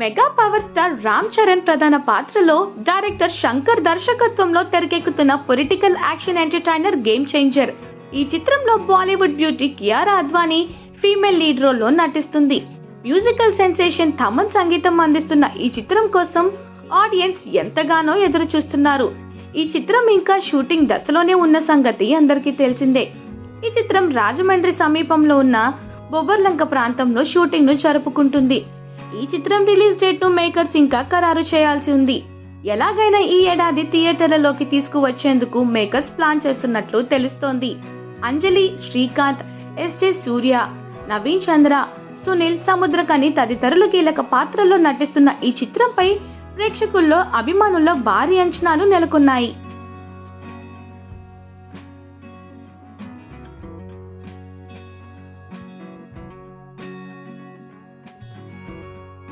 Mega power star Ram Charan ప్రధాన పాత్రలో director Shankar దర్శకత్వంలో తెరకెక్కుతున్న political action entertainer game changer. ఈ చిత్రంలో Bollywood beauty Kiara Advani female lead రోల్లో నటిస్తుంది. మ్యూజికల్ సెన్సేషన్ థమన్ సంగీతం అందిస్తున్న ఈ చిత్రం కోసం ఆడియన్స్ ఎంతగానో ఎదురు చూస్తున్నారు ఈ చిత్రం ఇంకా షూటింగ్ దశలోనే ఉన్న సంగతి అందరికీ తెలిసిందే. ఈ చిత్రం రాజమండ్రి సమీపంలో ఉన్న బొబ్బర్లంక ప్రాంతంలో షూటింగ్ను జరుపుకుంటుంది. ఈ చిత్రం రిలీజ్ డేట్ను మేకర్స్ ఇంకా ఖరారు చేయాల్సి ఉంది. ఎలాగైనా ఈ ఏడాది థియేటర్లలోకి తీసుకువచ్చేందుకు మేకర్స్ ప్లాన్ చేస్తున్నట్లు తెలుస్తోంది. అంజలి శ్రీకాంత్ ఎస్జే సూర్య నవీన్ చంద్ర సునీల్ సముద్రకని తదితరులు కీలక పాత్రల్లో నటిస్తున్న ఈ చిత్రంపై ప్రేక్షకుల్లో అభిమానుల్లో భారీ అంచనాలు నెలకొన్నాయి.